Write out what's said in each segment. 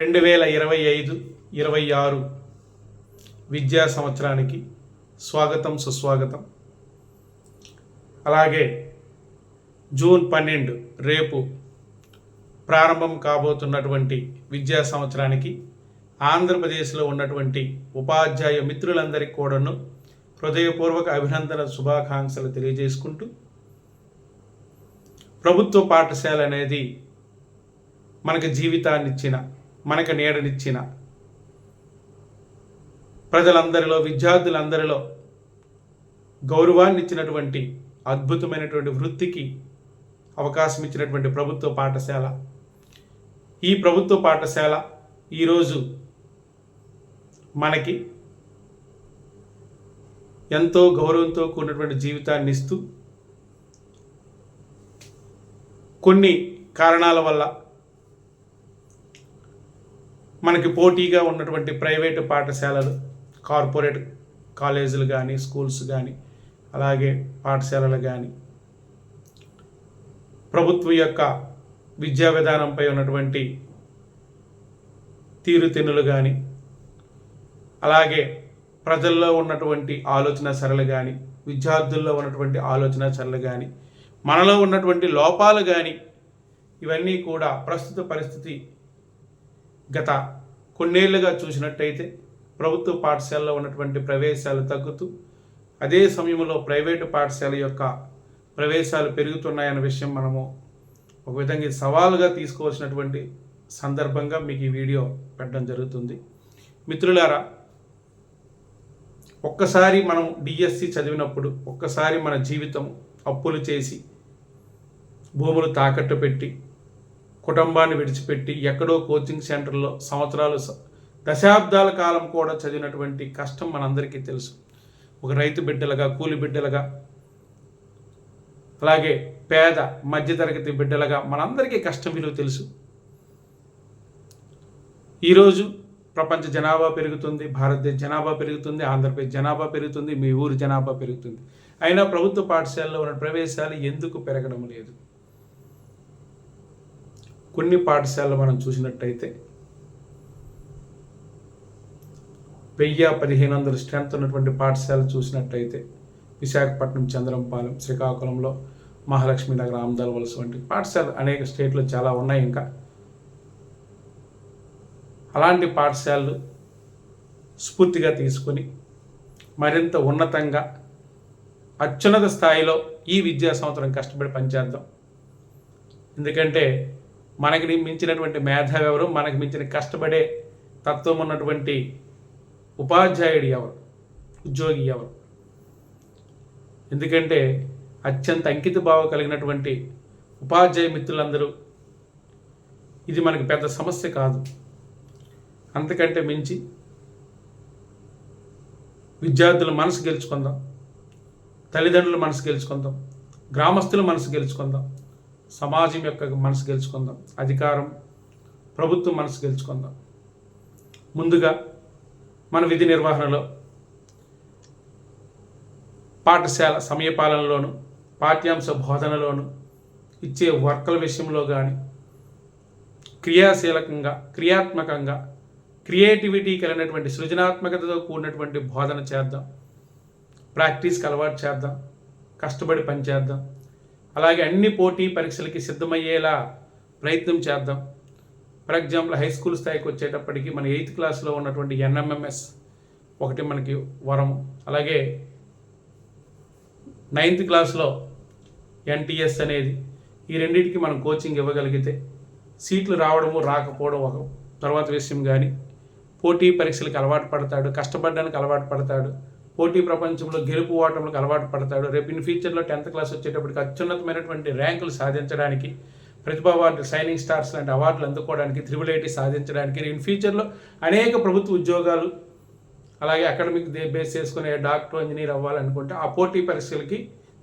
రెండు వేల ఇరవై ఐదు ఇరవై ఆరు విద్యా సంవత్సరానికి స్వాగతం సుస్వాగతం. అలాగే జూన్ పన్నెండు రేపు ప్రారంభం కాబోతున్నటువంటి విద్యా సంవత్సరానికి ఆంధ్రప్రదేశ్లో ఉన్నటువంటి ఉపాధ్యాయ మిత్రులందరికీ కూడాను హృదయపూర్వక అభినందన శుభాకాంక్షలు తెలియజేసుకుంటూ ప్రభుత్వ పాఠశాల అనేది మనకు జీవితాన్నిచ్చిన మనకు నీడనిచ్చిన. ప్రజలందరిలో విద్యార్థులందరిలో గౌరవాన్ని ఇచ్చినటువంటి అద్భుతమైనటువంటి వృత్తికి అవకాశం ఇచ్చినటువంటి ప్రభుత్వ పాఠశాల. ఈ ప్రభుత్వ పాఠశాల ఈరోజు మనకి ఎంతో గౌరవంతో కూడినటువంటి జీవితాన్ని ఇస్తూ కొన్ని కారణాల వల్ల మనకి పోటీగా ఉన్నటువంటి ప్రైవేటు పాఠశాలలు కార్పొరేట్ కాలేజీలు కానీ స్కూల్స్ కానీ అలాగే పాఠశాలలు కానీ ప్రభుత్వం యొక్క విద్యా విధానంపై ఉన్నటువంటి తీరుతెన్నులు కానీ అలాగే ప్రజల్లో ఉన్నటువంటి ఆలోచన సరళి కానీ విద్యార్థుల్లో ఉన్నటువంటి ఆలోచన సరళి కానీ మనలో ఉన్నటువంటి లోపాలు కానీ ఇవన్నీ కూడా ప్రస్తుత పరిస్థితి గత కొన్నేళ్ళుగా చూసినట్టయితే ప్రభుత్వ పాఠశాలలో ఉన్నటువంటి ప్రవేశాలు తగ్గుతూ అదే సమయంలో ప్రైవేటు పాఠశాల యొక్క ప్రవేశాలు పెరుగుతున్నాయన్న విషయం మనము ఒక విధంగా సవాలుగా తీసుకోవాల్సినటువంటి సందర్భంగా మీకు ఈ వీడియో పెట్టడం జరుగుతుంది. మిత్రులారా ఒక్కసారి మనం డిఎస్సి చదివినప్పుడు ఒక్కసారి మన జీవితం అప్పులు చేసి భూములు తాకట్టు పెట్టి కుటుంబాన్ని విడిచిపెట్టి ఎక్కడో కోచింగ్ సెంటర్లో సంవత్సరాలు దశాబ్దాల కాలం కూడా చదివినటువంటి కష్టం మనందరికీ తెలుసు. ఒక రైతు బిడ్డలుగా కూలి బిడ్డలుగా అలాగే పేద మధ్యతరగతి బిడ్డలుగా మనందరికీ కష్టం విలువ తెలుసు. ఈరోజు ప్రపంచ జనాభా పెరుగుతుంది భారతదేశ జనాభా పెరుగుతుంది ఆంధ్రప్రదేశ్ జనాభా పెరుగుతుంది మీ ఊరు జనాభా పెరుగుతుంది. అయినా ప్రభుత్వ పాఠశాలలో ఉన్న ప్రవేశాలు ఎందుకు పెరగడం లేదు? కొన్ని పాఠశాలలు మనం చూసినట్టయితే వెయ్యి పదిహేను వందల స్ట్రెంత్ ఉన్నటువంటి పాఠశాలలు చూసినట్టయితే విశాఖపట్నం చంద్రంపాలెం శ్రీకాకుళంలో మహాలక్ష్మి నగర్ ఆమదాల వలస వంటి పాఠశాలలు అనేక స్టేట్లో చాలా ఉన్నాయి ఇంకా. అలాంటి పాఠశాలలు స్ఫూర్తిగా తీసుకొని మరింత ఉన్నతంగా అత్యున్నత స్థాయిలో ఈ విద్యా సంవత్సరం కష్టపడి పనిచేద్దాం. ఎందుకంటే మనకి మించినటువంటి మేధావి ఎవరు? మనకి మించిన కష్టపడే తత్వం ఉన్నటువంటి ఉపాధ్యాయుడు ఎవరు? ఉద్యోగి ఎవరు? ఎందుకంటే అత్యంత అంకిత భావం కలిగినటువంటి ఉపాధ్యాయ మిత్రులందరూ ఇది మనకి పెద్ద సమస్య కాదు. అంతకంటే మించి విద్యార్థుల మనసు గెలుచుకుందాం తల్లిదండ్రుల మనసు గెలుచుకుందాం గ్రామస్తుల మనసు గెలుచుకుందాం. సమాజం యొక్క మనసు గెలుచుకుందాం. అధికారం ప్రభుత్వం మనసు గెలుచుకుందాం. ముందుగా మన విధి నిర్వహణలో పాఠశాల సమయపాలనలోను పాఠ్యాంశ బోధనలోను ఇచ్చే వర్కల విషయంలో కానీ క్రియాశీలకంగా క్రియాత్మకంగా క్రియేటివిటీ కలిగినటువంటి సృజనాత్మకతతో కూడినటువంటి బోధన చేద్దాం. ప్రాక్టీస్కి అలవాటు చేద్దాం. కష్టపడి పనిచేద్దాం అలాగే అన్ని పోటీ పరీక్షలకి సిద్ధమయ్యేలా ప్రయత్నం చేద్దాం. ఫర్ ఎగ్జాంపుల్ హై స్కూల్ స్థాయికి వచ్చేటప్పటికి మన ఎయిత్ క్లాస్లో ఉన్నటువంటి ఎన్ఎంఎంఎస్ ఒకటి మనకి వరం. అలాగే నైన్త్ క్లాస్లో ఎన్టీఎస్ అనేది ఈ రెండింటికి మనం కోచింగ్ ఇవ్వగలిగితే సీట్లు రావడము రాకపోవడం ఒక తర్వాత విషయం కానీ పోటీ పరీక్షలకు అలవాటు పడతాడు కష్టపడడానికి అలవాటు పడతాడు పోటీ ప్రపంచంలో గెలుపు ఓటములకు అలవాటు పడతాడు. రేపు ఇన్ ఫ్యూచర్లో టెన్త్ క్లాస్ వచ్చేటప్పటికి అత్యున్నతమైనటువంటి ర్యాంకులు సాధించడానికి ప్రతిభా అవార్డు షైనింగ్ స్టార్స్ లాంటి అవార్డులు అందుకోవడానికి త్రిబుల్ ఐటీ సాధించడానికి ఇన్ ఫ్యూచర్లో అనేక ప్రభుత్వ ఉద్యోగాలు అలాగే అకాడమిక్ బేస్ చేసుకునే డాక్టర్ ఇంజనీర్ అవ్వాలనుకుంటే ఆ పోటీ పరీక్షలకి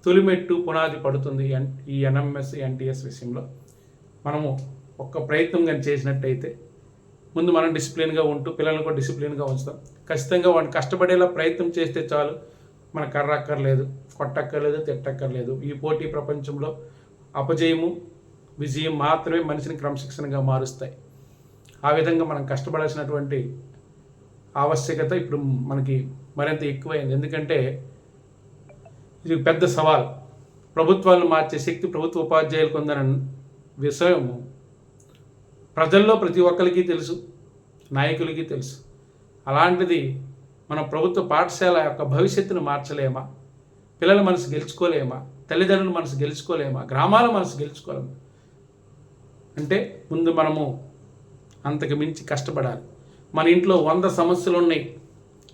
తొలిమెట్టు పునాది పడుతుంది ఎన్ ఈ ఎన్ఎంఎస్ ఎన్టీఎస్ విషయంలో. మనము ఒక్క ప్రయత్నం కానీ చేసినట్టయితే ముందు మనం డిసిప్లిన్గా ఉంటూ పిల్లల్ని కూడా డిసిప్లిన్గా ఉంచుతాం. ఖచ్చితంగా వాడిని కష్టపడేలా ప్రయత్నం చేస్తే చాలు. మన కర్ర అక్కర్లేదు కొట్టక్కర్లేదు తిట్టక్కర్లేదు. ఈ పోటీ ప్రపంచంలో అపజయము విజయం మాత్రమే మనిషిని క్రమశిక్షణగా మారుస్తాయి. ఆ విధంగా మనం కష్టపడాల్సినటువంటి ఆవశ్యకత ఇప్పుడు మనకి మరింత ఎక్కువైంది. ఎందుకంటే ఇది పెద్ద సవాల్. ప్రభుత్వాలను మార్చే శక్తి ప్రభుత్వ ఉపాధ్యాయులకు ఉందన్న విషయం ప్రజల్లో ప్రతి ఒక్కరికి తెలుసు నాయకులకి తెలుసు. అలాంటిది మన ప్రభుత్వ పాఠశాల యొక్క భవిష్యత్తును మార్చలేమా? పిల్లల మనసు గెలుచుకోలేమా? తల్లిదండ్రుల మనసు గెలుచుకోలేమా? గ్రామాల మనసు గెలుచుకోలేమా? అంటే ముందు మనము అంతకు మించి కష్టపడాలి. మన ఇంట్లో వంద సమస్యలు ఉన్నాయి.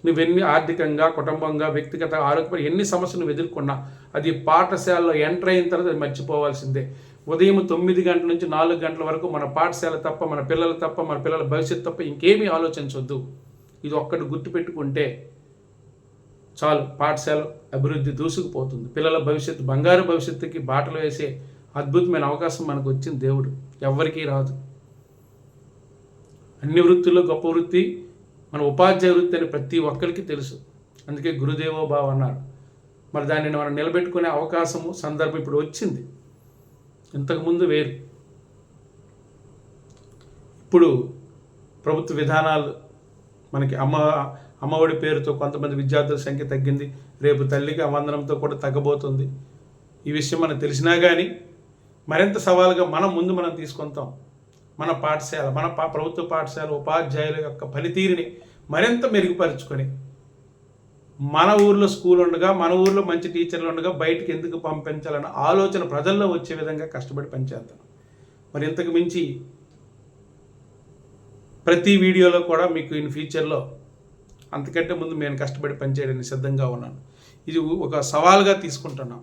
నువ్వెన్ని ఆర్థికంగా కుటుంబంగా వ్యక్తిగత ఆరోగ్యపరి ఎన్ని సమస్యలు ఎదుర్కొన్నా అది పాఠశాలలో ఎంటర్ అయిన తర్వాత అది మర్చిపోవాల్సిందే. ఉదయం తొమ్మిది గంటల నుంచి నాలుగు గంటల వరకు మన పాఠశాల తప్ప మన పిల్లలు తప్ప మన పిల్లల భవిష్యత్తు తప్ప ఇంకేమీ ఆలోచించవద్దు ఇది ఒక్కటి గుర్తుపెట్టుకుంటే చాలు పాఠశాల అభివృద్ధి దూసుకుపోతుంది. పిల్లల భవిష్యత్తు బంగారు భవిష్యత్తుకి బాటలు వేసే అద్భుతమైన అవకాశం మనకు వచ్చింది దేవుడు ఎవ్వరికీ రాదు. అన్ని వృత్తుల్లో గొప్ప వృత్తి మన ఉపాధ్యాయ వృత్తి అని ప్రతి ఒక్కరికి తెలుసు. అందుకే గురుదేవో భావ అన్నారు. మరి దానిని మనం నిలబెట్టుకునే అవకాశము సందర్భం ఇప్పుడు వచ్చింది. ఇంతకుముందు వేరు. ఇప్పుడు ప్రభుత్వ విధానాలు మనకి అమ్మ అమ్మఒడి పేరుతో కొంతమంది విద్యార్థుల సంఖ్య తగ్గింది. రేపు తల్లికి వందనంతో కూడా తగ్గబోతుంది. ఈ విషయం మనకు తెలిసినా కానీ మరింత సవాలుగా మనం ముందు మనం తీసుకుంటాం. మన పాఠశాల మన పా ప్రభుత్వ పాఠశాల ఉపాధ్యాయుల యొక్క పనితీరుని మరింత మెరుగుపరుచుకొని మన ఊర్లో స్కూల్ ఉండగా మన ఊర్లో మంచి టీచర్లు ఉండగా బయటికి ఎందుకు పంపించాలన్న ఆలోచన ప్రజల్లో వచ్చే విధంగా కష్టపడి పనిచేద్దాం మరి ఇంతకు మించి ప్రతి వీడియోలో కూడా మీకు ఇన్ ఫ్యూచర్లో అంతకంటే ముందు నేను కష్టపడి పనిచేయడానికి సిద్ధంగా ఉన్నాను. ఇది ఒక సవాల్గా తీసుకుంటున్నాం.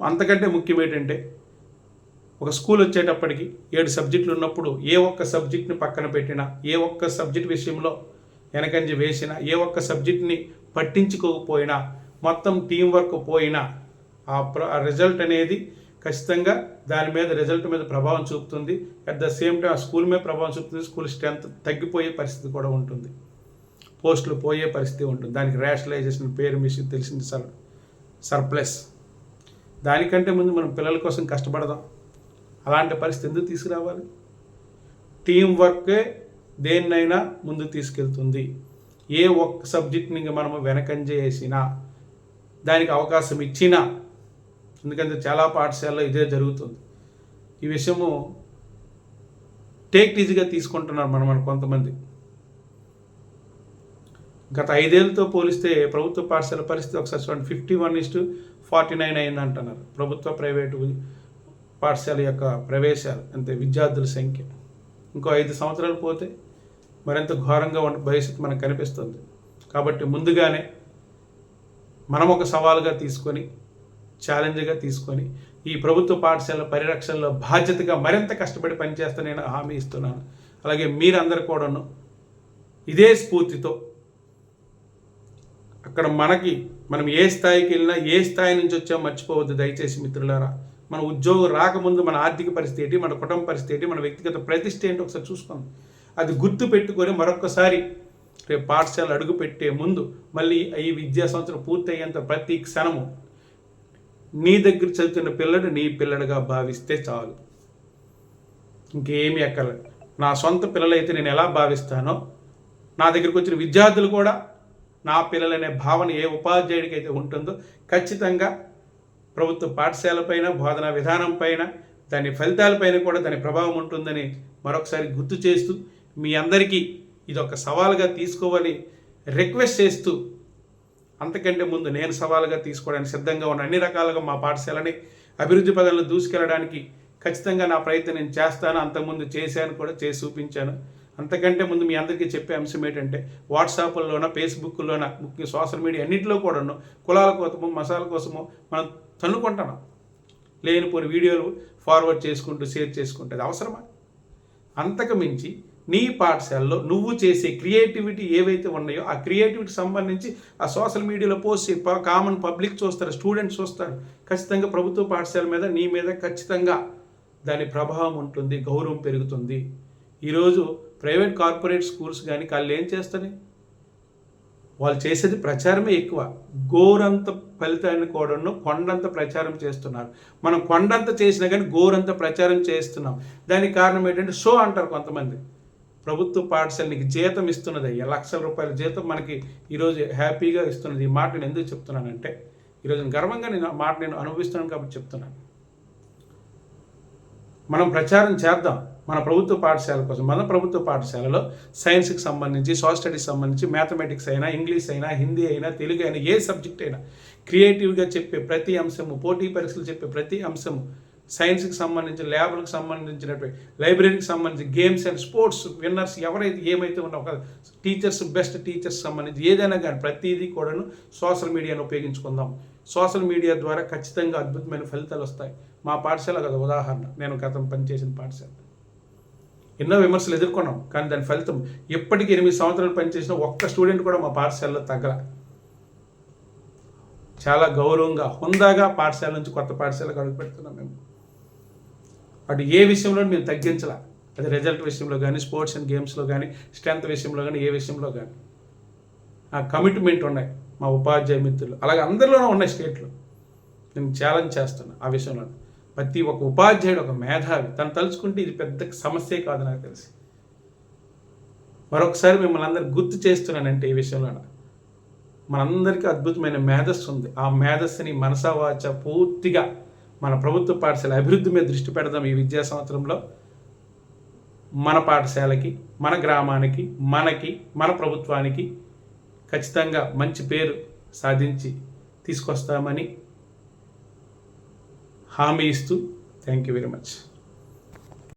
అంతకంటే ముఖ్యం ఏంటంటే ఒక స్కూల్ వచ్చేటప్పటికి ఏడు సబ్జెక్టులు ఉన్నప్పుడు ఏ ఒక్క సబ్జెక్ట్ని పక్కన పెట్టినా ఏ ఒక్క సబ్జెక్ట్ విషయంలో వెనకంజ వేసినా ఏ ఒక్క సబ్జెక్ట్ని పట్టించుకోకపోయినా మొత్తం టీం వర్క్ పోయినా ఆ ప్ర రిజల్ట్ అనేది ఖచ్చితంగా దాని మీద రిజల్ట్ మీద ప్రభావం చూపుతుంది. అట్ ద సేమ్ టైం ఆ స్కూల్ మీద ప్రభావం చూపుతుంది. స్కూల్ స్ట్రెంత్ తగ్గిపోయే పరిస్థితి కూడా ఉంటుంది. పోస్టులు పోయే పరిస్థితి ఉంటుంది. దానికి రేషనలైజేషన్ పేరు మిషన్ తెలిసింది సర్. సర్ప్లస్ దానికంటే ముందు మనం పిల్లల కోసం కష్టపడదాం. అలాంటి పరిస్థితి ఎందుకు తీసుకురావాలి? టీం వర్కే దేన్నైనా ముందు తీసుకెళ్తుంది. ఏ ఒక్క సబ్జెక్ట్ని మనము వెనకంజేసినా దానికి అవకాశం ఇచ్చినా ఎందుకంటే చాలా పాఠశాలలో ఇదే జరుగుతుంది. ఈ విషయము టేక్ ఈజీగా తీసుకుంటున్నారు మనం మన కొంతమంది. గత ఐదేళ్ళతో పోలిస్తే ప్రభుత్వ పాఠశాల పరిస్థితి ఒకసారి చూడండి. Fifty one is to forty nine అయింది అంటున్నారు ప్రభుత్వ ప్రైవేటు పాఠశాల యొక్క ప్రవేశాలు అంతే విద్యార్థుల సంఖ్య. ఇంకో ఐదు సంవత్సరాలు పోతే మరింత ఘోరంగా భవిష్యత్తు మనకు కనిపిస్తుంది. కాబట్టి ముందుగానే మనం ఒక సవాలుగా తీసుకొని ఛాలెంజ్గా తీసుకొని ఈ ప్రభుత్వ పాఠశాల పరిరక్షణలో బాధ్యతగా మరింత కష్టపడి పనిచేస్తా నేను హామీ ఇస్తున్నాను. అలాగే మీరందరూ కూడాను ఇదే స్ఫూర్తితో అక్కడ మనకి మనం ఏ స్థాయికి వెళ్ళినా ఏ స్థాయి నుంచి వచ్చామో మర్చిపోవద్దు. దయచేసి మిత్రులారా మన ఉద్యోగం రాకముందు మన ఆర్థిక పరిస్థితి ఏంటి మన కుటుంబ పరిస్థితి ఏంటి మన వ్యక్తిగత ప్రతిష్ట ఏంటి ఒకసారి చూసుకోండి అది గుర్తు పెట్టుకొని మరొకసారి రేపు పాఠశాల అడుగు పెట్టే ముందు మళ్ళీ ఈ విద్యా సంవత్సరం పూర్తయ్యేంత ప్రతి క్షణము నీ దగ్గర చదువుతున్న పిల్లడు నీ పిల్లడుగా భావిస్తే చాలు. ఇంకేమీ ఎక్కర్లేదు నా సొంత పిల్లలైతే నేను ఎలా భావిస్తానో నా దగ్గరికి వచ్చిన విద్యార్థులు కూడా నా పిల్లలనే భావన ఏ ఉపాధ్యాయుడికి అయితే ఉంటుందో ఖచ్చితంగా ప్రభుత్వ పాఠశాలపైన బోధనా విధానం పైన దాని ఫలితాలపైన కూడా దాని ప్రభావం ఉంటుందని మరొకసారి గుర్తు చేస్తూ మీ అందరికీ ఇది ఒక సవాల్గా తీసుకోవాలి రిక్వెస్ట్ చేస్తూ అంతకంటే ముందు నేను సవాలుగా తీసుకోవడానికి సిద్ధంగా ఉన్న అన్ని రకాలుగా మా పాఠశాలని అభివృద్ధి పదంలో దూసుకెళ్ళడానికి ఖచ్చితంగా నా ప్రయత్నం నేను చేస్తాను అంతకుముందు చేశాను కూడా చేసి చూపించాను. అంతకంటే ముందు మీ అందరికీ చెప్పే అంశం ఏంటంటే వాట్సాప్లోన ఫేస్బుక్లోన ముఖ్య సోషల్ మీడియా అన్నింటిలో కూడాను కులాల కోసము మసాల కోసము మనం తన్నుకుంటున్నాం లేనిపోని వీడియోలు ఫార్వర్డ్ చేసుకుంటూ షేర్ చేసుకుంటే అది అవసరమా? అంతకు మించి నీ పాఠశాలలో నువ్వు చేసే క్రియేటివిటీ ఏవైతే ఉన్నాయో ఆ క్రియేటివిటీ సంబంధించి ఆ సోషల్ మీడియాలో పోస్ట్ కామన్ పబ్లిక్ చూస్తారు స్టూడెంట్స్ చూస్తారు. ఖచ్చితంగా ప్రభుత్వ పాఠశాల మీద నీ మీద ఖచ్చితంగా దాని ప్రభావం ఉంటుంది గౌరవం పెరుగుతుంది. ఈరోజు ప్రైవేట్ కార్పొరేట్ స్కూల్స్ కానీ వాళ్ళు ఏం చేస్తున్నాయి? వాళ్ళు చేసేది ప్రచారమే ఎక్కువ. గోరంత ఫలితాన్ని కూడాను కొండంత ప్రచారం చేస్తున్నారు. మనం కొండంత చేసినా కానీ గోరంత ప్రచారం చేస్తున్నాం. దానికి కారణం ఏంటంటే షో అంటారు కొంతమంది. ప్రభుత్వ పాఠశాల నీకు జీతం ఇస్తున్నది అయ్యా. లక్షల రూపాయల జీతం మనకి ఈరోజు హ్యాపీగా ఇస్తున్నది. ఈ మాట నేను ఎందుకు చెప్తున్నానంటే ఈరోజు గర్వంగా నేను మాట నేను అనుభవిస్తున్నాను కాబట్టి చెప్తున్నాను. మనం ప్రచారం చేద్దాం. మన ప్రభుత్వ పాఠశాల కోసం మన ప్రభుత్వ పాఠశాలలో సైన్స్కి సంబంధించి సోషల్ స్టడీస్ సంబంధించి మ్యాథమెటిక్స్ అయినా ఇంగ్లీష్ అయినా హిందీ అయినా తెలుగు అయినా ఏ సబ్జెక్ట్ అయినా క్రియేటివ్గా చెప్పే ప్రతి అంశము పోటీ పరీక్షలు చెప్పే ప్రతి అంశము సైన్స్కి సంబంధించి ల్యాబ్లకు సంబంధించినటువంటి లైబ్రరీకి సంబంధించి గేమ్స్ అండ్ స్పోర్ట్స్ విన్నర్స్ ఎవరైతే ఏమైతే ఉన్నా ఒక టీచర్స్ బెస్ట్ టీచర్స్ సంబంధించి ఏదైనా కానీ ప్రతిదీ కూడాను సోషల్ మీడియాను ఉపయోగించుకుందాం. సోషల్ మీడియా ద్వారా ఖచ్చితంగా అద్భుతమైన ఫలితాలు వస్తాయి. మా పాఠశాల కదా ఉదాహరణ నేను గతం పనిచేసిన పాఠశాల. ఎన్నో విమర్శలు ఎదుర్కొన్నాం. కానీ దాని ఫలితం ఎప్పటికీ ఎనిమిది సంవత్సరాలు పనిచేసిన ఒక్క స్టూడెంట్ కూడా మా పాఠశాలలో తగ్గల. చాలా గౌరవంగా హుందాగా పాఠశాల నుంచి కొత్త పాఠశాలకు అడుగు పెడుతున్నాం మేము. అటు ఏ విషయంలో మేము తగ్గించాల. అది రిజల్ట్ విషయంలో కానీ స్పోర్ట్స్ అండ్ గేమ్స్లో కానీ స్ట్రెంత్ విషయంలో కానీ ఏ విషయంలో కానీ. ఆ కమిట్మెంట్ ఉన్నాయి మా ఉపాధ్యాయ మిత్రులు. అలాగే అందరిలోనూ ఉన్నాయి స్టేట్లో నేను ఛాలెంజ్ చేస్తున్నాను ఆ విషయంలో. ప్రతి ఒక్క ఉపాధ్యాయుడు ఒక మేధావి తను తలుచుకుంటే ఇది పెద్ద సమస్యే కాదు నాకు తెలిసి. మరొకసారి మిమ్మల్ని అందరు గుర్తు చేస్తున్నానంటే ఈ విషయంలో మనందరికీ అద్భుతమైన మేధస్సు ఉంది. ఆ మేధస్సుని మనసావాచ పూర్తిగా మన ప్రభుత్వ పాఠశాల అభివృద్ధి మీద దృష్టి పెడదాం ఈ విద్యా సంవత్సరంలో. మన పాఠశాలకి మన గ్రామానికి మనకి మన ప్రభుత్వానికి ఖచ్చితంగా మంచి పేరు సాధించి తీసుకొస్తామని హామీ ఇస్తూ థ్యాంక్ యూ వెరీ మచ్.